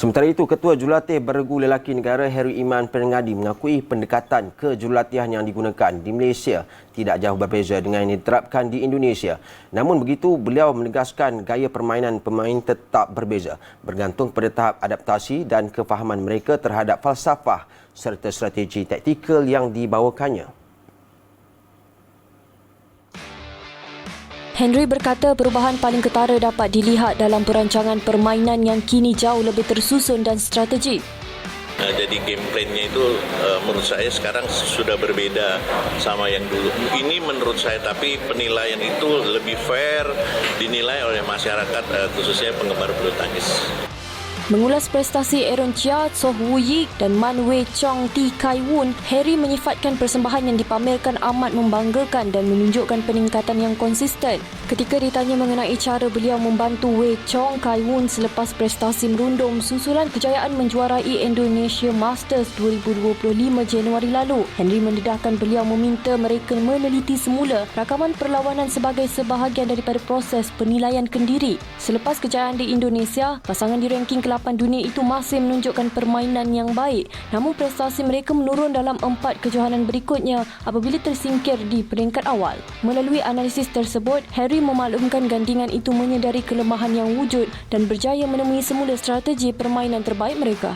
Sementara itu, Ketua Jurulatih Beregu Lelaki Negara Heri Iman Perengadi mengakui pendekatan ke yang digunakan di Malaysia tidak jauh berbeza dengan yang diterapkan di Indonesia. Namun begitu, beliau menegaskan gaya permainan pemain tetap berbeza bergantung pada tahap adaptasi dan kefahaman mereka terhadap falsafah serta strategi taktikal yang dibawakannya. Henry berkata perubahan paling ketara dapat dilihat dalam perancangan permainan yang kini jauh lebih tersusun dan strategik. Uh, jadi game plan-nya itu uh, menurut saya sekarang sudah berbeda sama yang dulu. Ini menurut saya tapi penilaian itu lebih fair dinilai oleh masyarakat uh, khususnya penggemar bulu tangkis. Mengulas prestasi Aaron Chia, Soh Woo Yik dan Man Wei Chong Ti Kai Woon, Harry menyifatkan persembahan yang dipamerkan amat membanggakan dan menunjukkan peningkatan yang konsisten. Ketika ditanya mengenai cara beliau membantu Wei Chong Kai Woon selepas prestasi merundum susulan kejayaan menjuarai Indonesia Masters 2025 Januari lalu, Henry mendedahkan beliau meminta mereka meneliti semula rakaman perlawanan sebagai sebahagian daripada proses penilaian kendiri. Selepas kejayaan di Indonesia, pasangan di ranking ke-8 dunia itu masih menunjukkan permainan yang baik. Namun prestasi mereka menurun dalam empat kejohanan berikutnya apabila tersingkir di peringkat awal. Melalui analisis tersebut, Harry memaklumkan gandingan itu menyedari kelemahan yang wujud dan berjaya menemui semula strategi permainan terbaik mereka.